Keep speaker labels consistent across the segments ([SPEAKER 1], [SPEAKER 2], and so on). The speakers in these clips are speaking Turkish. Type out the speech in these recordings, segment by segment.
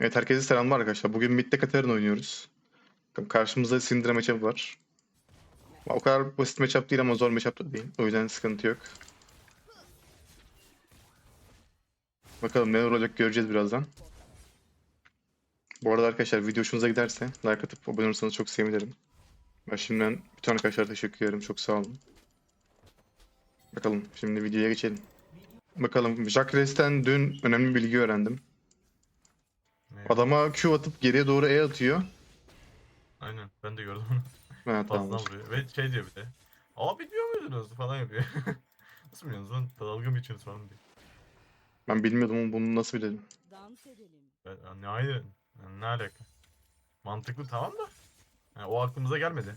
[SPEAKER 1] Evet herkese selamlar arkadaşlar. Bugün Mid'de Katarina oynuyoruz. Karşımızda Syndra matchup var. O kadar basit matchup değil ama zor matchup da değil. O yüzden sıkıntı yok. Bakalım neler olacak göreceğiz birazdan. Bu arada arkadaşlar video hoşunuza giderse like atıp abone olursanız çok sevinirim. Ben şimdiden bütün arkadaşlara teşekkür ederim. Çok sağ olun. Bakalım şimdi videoya geçelim. Bakalım Jack Rest'ten dün önemli bilgi öğrendim.
[SPEAKER 2] Ne?
[SPEAKER 1] Adama Q atıp geriye doğru E atıyor.
[SPEAKER 2] Aynen ben de gördüm onu.
[SPEAKER 1] Ha tamam.
[SPEAKER 2] vuruyor. Ve şey diyor bir de. Aa bilmiyor muydunuz falan yapıyor. Nasıl biliyorsunuz lan? Dalga mı içiyorsunuz falan diyor.
[SPEAKER 1] Ben bilmiyordum ama bunu nasıl bilelim.
[SPEAKER 3] Dans edelim.
[SPEAKER 2] Ben, ya ne ayrı? Yani ne alaka? Mantıklı tamam da. Yani o aklımıza gelmedi.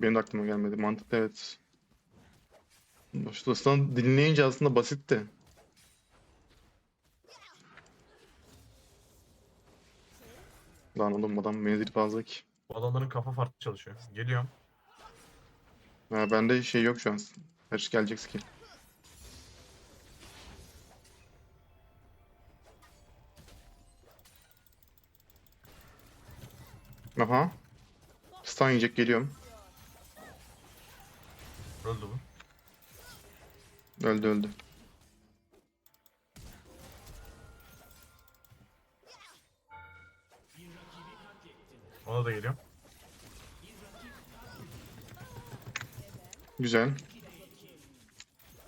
[SPEAKER 1] Benim de aklıma gelmedi. Mantıklı evet. Aslında dinleyince aslında basitti. Lan oğlum adam menzili fazla ki.
[SPEAKER 2] Bu adamların kafa farklı çalışıyor. Geliyorum.
[SPEAKER 1] Ha, bende şey yok şu an. Her gelecek skill. Aha. Stun yiyecek geliyorum.
[SPEAKER 2] Öldü bu.
[SPEAKER 1] Öldü öldü.
[SPEAKER 2] Ona da geliyorum.
[SPEAKER 1] Güzel.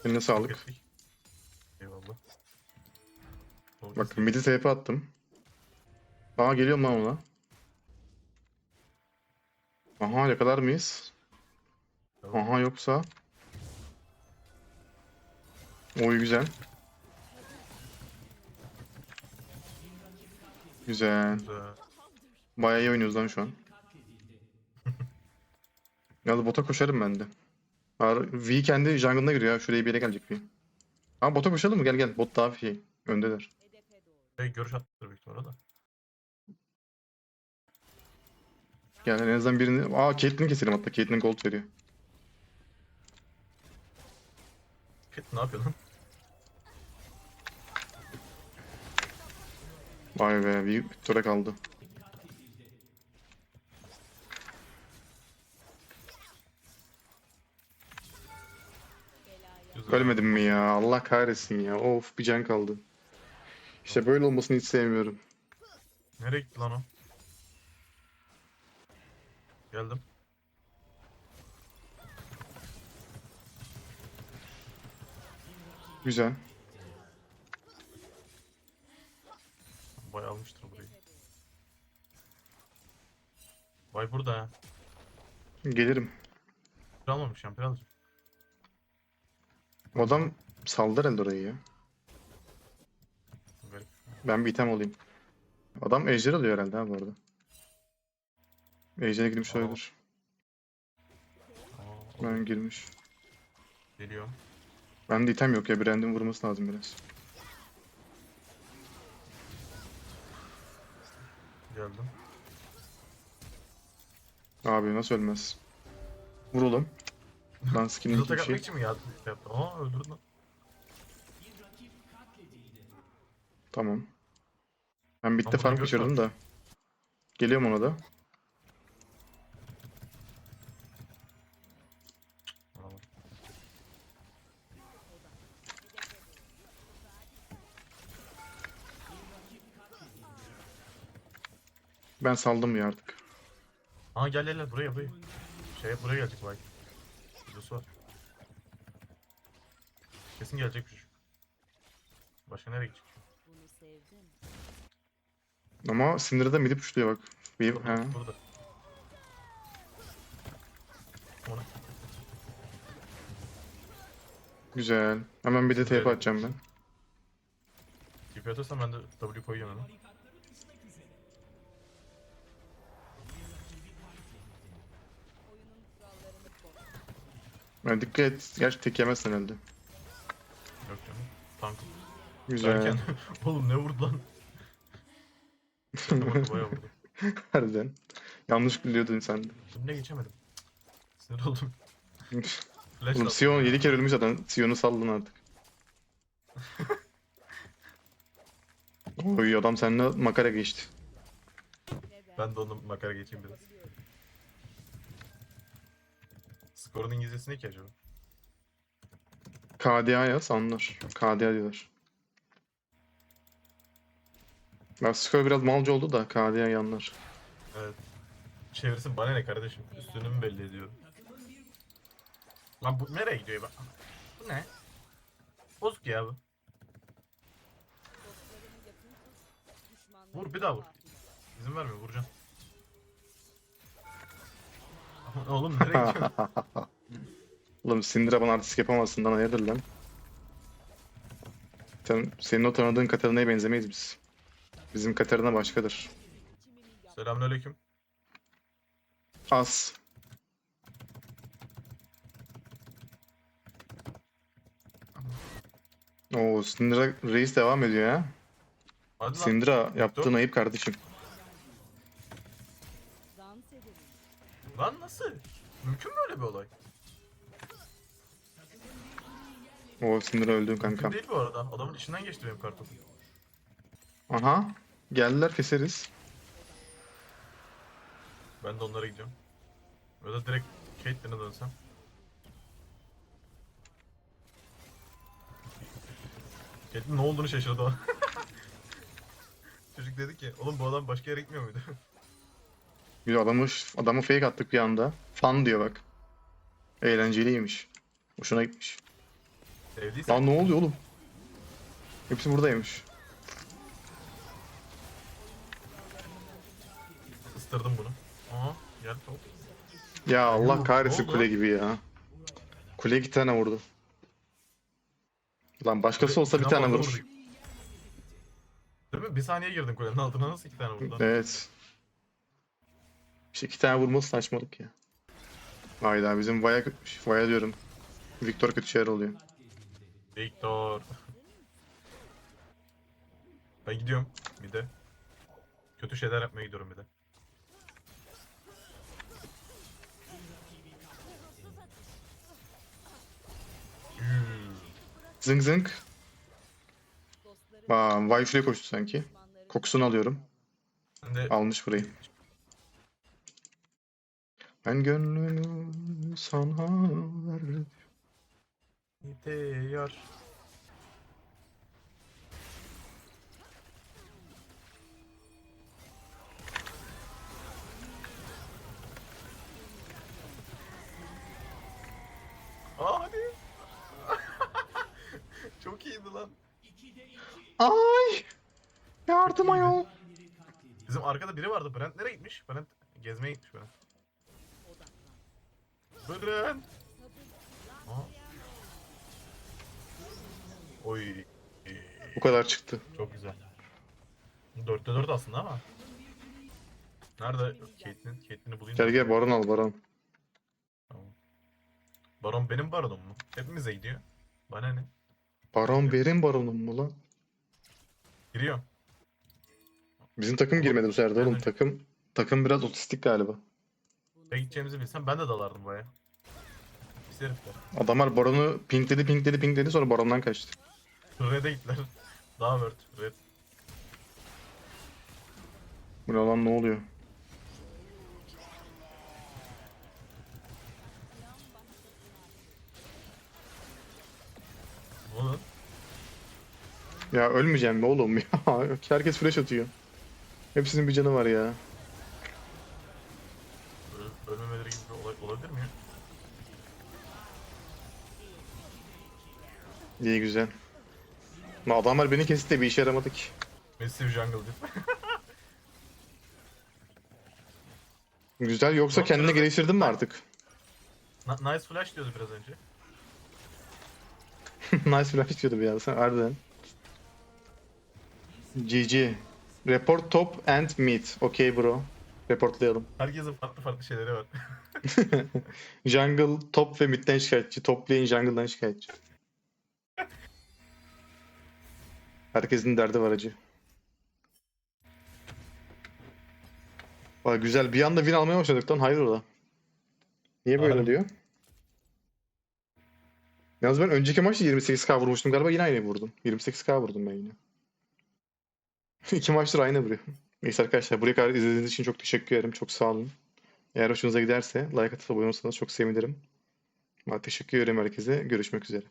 [SPEAKER 1] Eline sağlık.
[SPEAKER 2] Eyvallah. Doğru
[SPEAKER 1] Bak midi TP attım. Aa geliyorum lan ona. Aha yakalar mıyız?
[SPEAKER 2] Tamam.
[SPEAKER 1] Aha yoksa. Oy güzel. Güzel.
[SPEAKER 2] Güzel.
[SPEAKER 1] Bayağı iyi oynuyoruz lan şu an. Yalnız bota koşarım ben de. V kendi jungle'ına giriyor ya. Şuraya bir yere gelecek V. Ama bota koşalım mı? Gel gel. Bot daha şey. Öndeler.
[SPEAKER 2] Şey, görüş attı büyük ihtimalle da.
[SPEAKER 1] Gel en azından birini... Aa Caitlyn'i keselim hatta. Caitlyn gold veriyor.
[SPEAKER 2] Kit ne yapıyor lan?
[SPEAKER 1] Vay be. Bir tura kaldı. Ölmedim mi ya? Allah kahretsin ya. Of bir can kaldı. İşte böyle olmasını hiç sevmiyorum.
[SPEAKER 2] Nereye gitti lan o? Geldim.
[SPEAKER 1] Güzel.
[SPEAKER 2] Vay almıştır burayı. Vay burada ha.
[SPEAKER 1] Gelirim.
[SPEAKER 2] Almamış şampiyon alacağım.
[SPEAKER 1] O adam saldı herhalde orayı ya.
[SPEAKER 2] Garip.
[SPEAKER 1] Ben bir item olayım. Adam ejder alıyor herhalde ha bu arada. Ejder'e girmiş olabilir.
[SPEAKER 2] Aa,
[SPEAKER 1] Ben girmiş.
[SPEAKER 2] Geliyorum.
[SPEAKER 1] Bende item yok ya. Brand'in vurması lazım biraz.
[SPEAKER 2] Geldim.
[SPEAKER 1] Abi nasıl ölmez? Vur oğlum. Lan
[SPEAKER 2] Kızıl
[SPEAKER 1] bir şey.
[SPEAKER 2] için mi geldi? Şey yaptı. Aa öldürdün.
[SPEAKER 1] Tamam. Ben bitti
[SPEAKER 2] Ama
[SPEAKER 1] farm
[SPEAKER 2] bunu
[SPEAKER 1] kaçırdım da. Geliyorum ona da. Ben saldım ya artık.
[SPEAKER 2] Aa gel gel gel buraya buraya. Şeye buraya gelecek bak. Videosu var. Kesin gelecek çocuk. Başka nereye gidecek?
[SPEAKER 3] Bunu sevdim.
[SPEAKER 1] Ama Syndra'da midip uçluyor bak. Bir,
[SPEAKER 2] Burada.
[SPEAKER 1] ha.
[SPEAKER 2] Burada. Ona.
[SPEAKER 1] Güzel. Hemen bir de TP
[SPEAKER 2] Güzel.
[SPEAKER 1] atacağım ben.
[SPEAKER 2] TP atarsan ben de W koyuyorum hemen.
[SPEAKER 1] Yani dikkat et. Gerçi tek yemezsin herhalde.
[SPEAKER 2] Yok canım. Tank.
[SPEAKER 1] Güzel.
[SPEAKER 2] Derken. Oğlum ne vurdu lan? Tamam bayağı vurdu.
[SPEAKER 1] Harbiden. Yanlış biliyordun sen de.
[SPEAKER 2] Ne geçemedim. Sinir oldum. Flash
[SPEAKER 1] Oğlum
[SPEAKER 2] attım
[SPEAKER 1] Sion
[SPEAKER 2] ya.
[SPEAKER 1] 7 kere ölmüş zaten. Sion'u saldın artık. Oy adam seninle makara geçti.
[SPEAKER 2] Ben de onu makara geçeyim biraz. Skorun İngilizcesi ne ki acaba?
[SPEAKER 1] KDA yaz anlar. KDA diyorlar. Ben skor biraz malcı oldu da KDA yanlar.
[SPEAKER 2] Evet. Çevirsin bana ne kardeşim? Üstünü mü belli ediyor? Lan bu nereye gidiyor bak? Bu ne? Bozuk ya bu. Vur, bir daha vur. İzin vermiyor vuracağım. Oğlum nereye gidiyorsun?
[SPEAKER 1] Oğlum Syndra bana artistik yapamazsın lan hayırdır lan. Sen, senin o tanıdığın Katarina'ya benzemeyiz biz. Bizim Katarina başkadır.
[SPEAKER 2] Selamünaleyküm.
[SPEAKER 1] Az. Oo Syndra reis devam ediyor ya.
[SPEAKER 2] Hadi lan.
[SPEAKER 1] Syndra yaptığın ayıp kardeşim.
[SPEAKER 3] Dans edelim.
[SPEAKER 2] Lan nasıl? Mümkün mü öyle bir olay?
[SPEAKER 1] Syndra öldün
[SPEAKER 2] Mümkün
[SPEAKER 1] kanka.
[SPEAKER 2] değil bu arada. Adamın içinden geçti benim kartım.
[SPEAKER 1] Aha. Geldiler keseriz.
[SPEAKER 2] Ben de onlara gidiyorum. Ya da direkt Caitlyn'e dönsem. Caitlyn ne olduğunu şaşırdı o. Çocuk dedi ki, oğlum bu adam başka yere gitmiyor muydu?
[SPEAKER 1] Bir adamı, adamı fake attık bir anda. Fan diyor bak. Eğlenceliymiş. Hoşuna gitmiş.
[SPEAKER 2] Sevdiyse.
[SPEAKER 1] Lan ne oluyor oğlum? Hepsi buradaymış.
[SPEAKER 2] Istırdım bunu. Aha, gel top.
[SPEAKER 1] Ya Allah kahretsin kule gibi ya. Kule iki tane vurdu. Lan başkası olsa bir tane vurur.
[SPEAKER 2] Değil mi? Bir saniye girdin kulenin altına nasıl iki tane vurdu?
[SPEAKER 1] Evet. İşte iki tane vurması saçmalık ya. Hayda bizim Vaya, Vaya diyorum. Victor kötü şeyler oluyor.
[SPEAKER 2] Victor. Ben gidiyorum bir de. Kötü şeyler yapmaya gidiyorum bir de.
[SPEAKER 1] Zıng zıng.
[SPEAKER 3] Dostlarımı
[SPEAKER 1] Aa, şuraya koştu sanki. Kokusunu alıyorum. Almış burayı. Ben gönlümü sana verdim.
[SPEAKER 2] gidiyor. Hadi. Çok iyiydi lan.
[SPEAKER 1] Ay! Yardım ayol.
[SPEAKER 2] Bizim arkada biri vardı. Brent nereye gitmiş? Brent gezmeye gitmiş Brent. Brent. Aa. Oy.
[SPEAKER 1] Bu kadar çıktı.
[SPEAKER 2] Çok güzel. 4'te 4 aslında ama. Nerede Caitlyn? Caitlyn'i bulayım.
[SPEAKER 1] Gel gel baron al baron.
[SPEAKER 2] Tamam. Baron benim baronum mu? Hepimize gidiyor. Bana ne?
[SPEAKER 1] Baron benim baronum mu lan?
[SPEAKER 2] Giriyor.
[SPEAKER 1] Bizim takım girmedi bu sefer de oğlum. Takım takım biraz otistik galiba.
[SPEAKER 2] Ne gideceğimizi bilsem ben de dalardım baya. Pis herifler.
[SPEAKER 1] Adamlar baronu pinkledi pinkledi pinkledi sonra barondan kaçtı.
[SPEAKER 2] Red'e gittiler. Daha word. Red.
[SPEAKER 1] Bu ne lan ne oluyor?
[SPEAKER 2] Oldu?
[SPEAKER 1] Ya ölmeyeceğim mi oğlum ya? Herkes flash atıyor. Hepsinin bir canı var ya.
[SPEAKER 2] Öl- ölmemeleri gibi bir olay olabilir mi ya?
[SPEAKER 1] İyi güzel. Lan adamlar beni kesti de bir işe yaramadı ki.
[SPEAKER 2] Massive jungle dip.
[SPEAKER 1] Güzel yoksa
[SPEAKER 2] Yok,
[SPEAKER 1] kendini
[SPEAKER 2] biraz-
[SPEAKER 1] geliştirdin mi artık?
[SPEAKER 2] Na- nice flash diyordu biraz önce.
[SPEAKER 1] nice flash diyordu bir sen harbiden. GG. Report top and mid. Okay bro. Reportlayalım.
[SPEAKER 2] Herkesin farklı farklı şeyleri var.
[SPEAKER 1] Jungle top ve midden şikayetçi. Top lane jungle'dan şikayetçi. Herkesin derdi var acı. Vay güzel. Bir anda win almaya başladık lan. Hayrola. Niye böyle
[SPEAKER 2] Harbi.
[SPEAKER 1] diyor? Yalnız ben önceki maçta 28k vurmuştum galiba. Yine aynı vurdum. 28k vurdum ben yine. İki maçtır aynı vuruyor. Neyse arkadaşlar buraya kadar izlediğiniz için çok teşekkür ederim. Çok sağ olun. Eğer hoşunuza giderse like atıp abone olursanız çok sevinirim. Teşekkür ederim herkese. Görüşmek üzere.